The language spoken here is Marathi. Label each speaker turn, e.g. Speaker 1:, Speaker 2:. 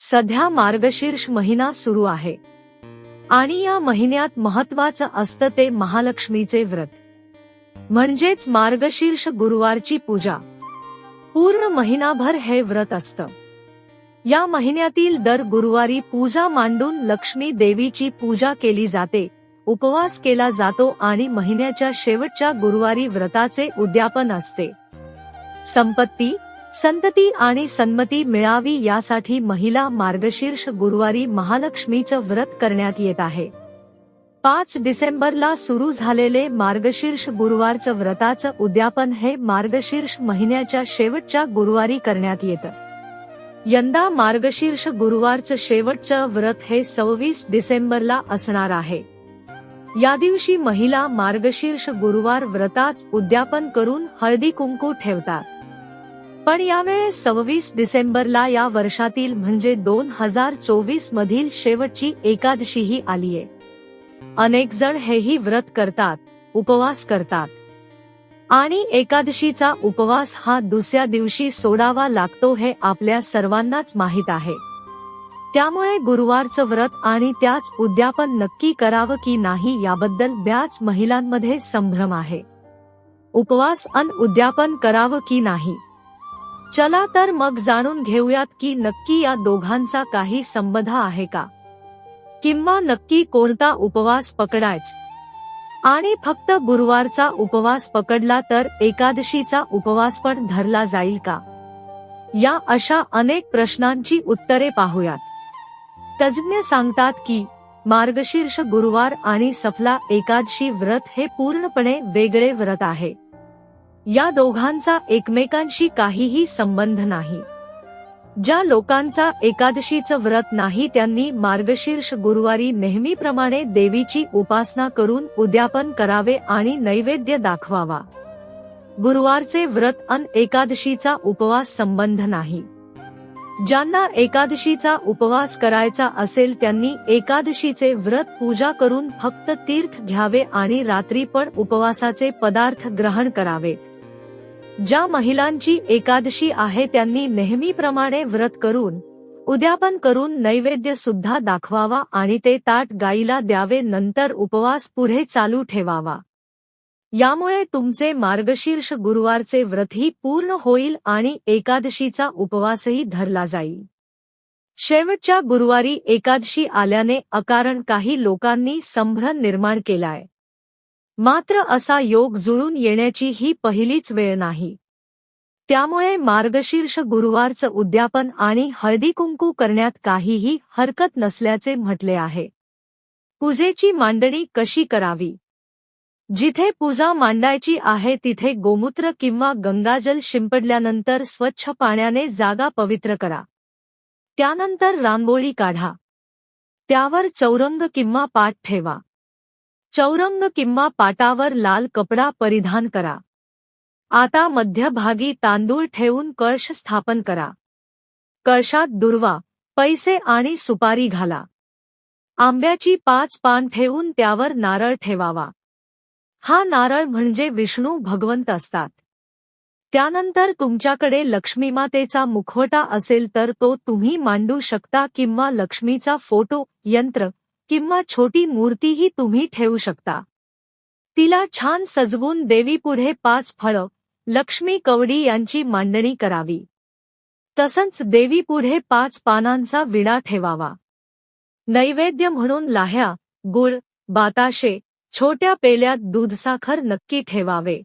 Speaker 1: सध्या मार्गशीर्ष महिना सुरू आहे. आणि या महिन्यात महत्वाचं असतं ते महालक्ष्मीचे व्रत. म्हणजेच मार्गशीर्ष गुरुवारची पूजा. पूर्ण महिनाभर हे व्रत असतं. या महिन्यातील दर गुरुवारी पूजा मांडून लक्ष्मी देवीची पूजा केली जाते उपवास केला जातो आणि महिन्याच्या शेवटच्या गुरुवारी व्रताचे उद्यापन असते. संपत्ती संतती आणि सन्मती मिळावी यासाठी महिला मार्गशीर्ष गुरुवारी महालक्ष्मीचं व्रत करण्यात येत आहे. पाच डिसेंबरला सुरू झालेले मार्गशीर्ष गुरुवारचं व्रताचं उद्यापन हे मार्गशीर्ष महिन्याच्या शेवटच्या गुरुवारी करण्यात येतं. यंदा मार्गशीर्ष गुरुवारचं शेवटचं व्रत हे सव्वीस डिसेंबरला असणार आहे. या दिवशी महिला मार्गशीर्ष गुरुवार व्रताच उद्यापन करून हळदी कुंकू ठेवतात. पण यावेळेस सव्वीस डिसेंबरला या वर्षातील म्हणजे दोन हजार चोवीस मधील शेवटची एकादशीही आलीये. अनेक जण हेही व्रत करतात उपवास करतात. आणि एकादशीचा उपवास हा दुसऱ्या दिवशी सोडावा लागतो हे आपल्या सर्वांनाच माहीत आहे. त्यामुळे गुरुवारचं व्रत आणि त्याच उद्यापन नक्की करावं की नाही याबद्दल बऱ्याच महिलांमध्ये संभ्रम आहे. उपवास अन उद्यापन करावं की नाही? चला तर मग जाणून घेऊयात की नक्की या दोघांचा काही संबंध आहे का. किंवा नक्की कोणता उपवास पकडायच. आणि फक्त गुरुवारचा उपवास पकडला तर एकादशीचा उपवास पण धरला जाईल का. या अशा अनेक प्रश्नांची उत्तरे पाहूयात. तज्ज्ञ सांगतात की मार्गशीर्ष गुरुवार आणि सफला एकादशी व्रत हे पूर्णपणे वेगळे व्रत आहे. या दोघांचा एकमेकांशी काहीही संबंध नाही. ज्या लोकांचा एकादशीचं व्रत नाही त्यांनी मार्गशीर्ष गुरुवारी नेहमीप्रमाणे देवीची उपासना करून उद्यापन करावे आणि नैवेद्य दाखवावा. गुरुवारचे व्रत अन एकादशीचा उपवास संबंध नाही. ज्यांना एकादशीचा उपवास करायचा असेल त्यांनी एकादशीचे व्रत पूजा करून फक्त तीर्थ घ्यावे आणि रात्री पण उपवासाचे पदार्थ ग्रहण करावेत. ज्या महिलांची एकादशी आहे त्यांनी नेहमीप्रमाणे व्रत करून उद्यापन करून नैवेद्य सुद्धा दाखवावा आणि ते ताट गाईला द्यावे नंतर उपवास पुढे चालू ठेवावा. यामुळे तुमचे मार्गशीर्ष गुरुवारचे व्रतही पूर्ण होईल आणि एकादशीचा उपवासही धरला जाईल. शेवटच्या गुरुवारी एकादशी आल्याने अकारण काही लोकांनी संभ्रम निर्माण केलाय. मात्र असा योग जुळून येण्याची ही पहिलीच वेळ नाही. त्यामुळे मार्गशीर्ष गुरुवारचं उद्यापन आणि हळदीकुंकू करण्यात काहीही हरकत नसल्याचे म्हटले आहे. पूजेची मांडणी कशी करावी? जिथे पूजा मांडायची आहे तिथे गोमूत्र किंवा गंगाजल शिंपडल्यानंतर स्वच्छ पाण्याने जागा पवित्र करा. त्यानंतर रांगोळी काढा. त्यावर चौरंग किंवा पाठ ठेवा. चौरंग किंवा पाटावर लाल कपडा परिधान करा. आता मध्यभागी तांदूळ ठेवून कळश स्थापन करा. कळशात दुर्वा पैसे आणि सुपारी घाला. आंब्याची पाच पान ठेवून त्यावर नारळ ठेवावा. हा नारळ म्हणजे विष्णू भगवंत असतात. त्यानंतर तुमच्याकडे लक्ष्मीमातेचा मुखवटा असेल तर तो तुम्ही मांडू शकता किंवा लक्ष्मीचा फोटो यंत्र किंवा छोटी मूर्तीही तुम्ही ठेवू शकता. तिला छान सजवून देवीपुढे पाच फळं लक्ष्मी कवडी यांची मांडणी करावी. तसंच देवीपुढे पाच पानांचा विडा ठेवावा. नैवेद्य म्हणून लाह्या गुळ बाताशे छोट्या पेल्यात दूधसाखर नक्की ठेवावे.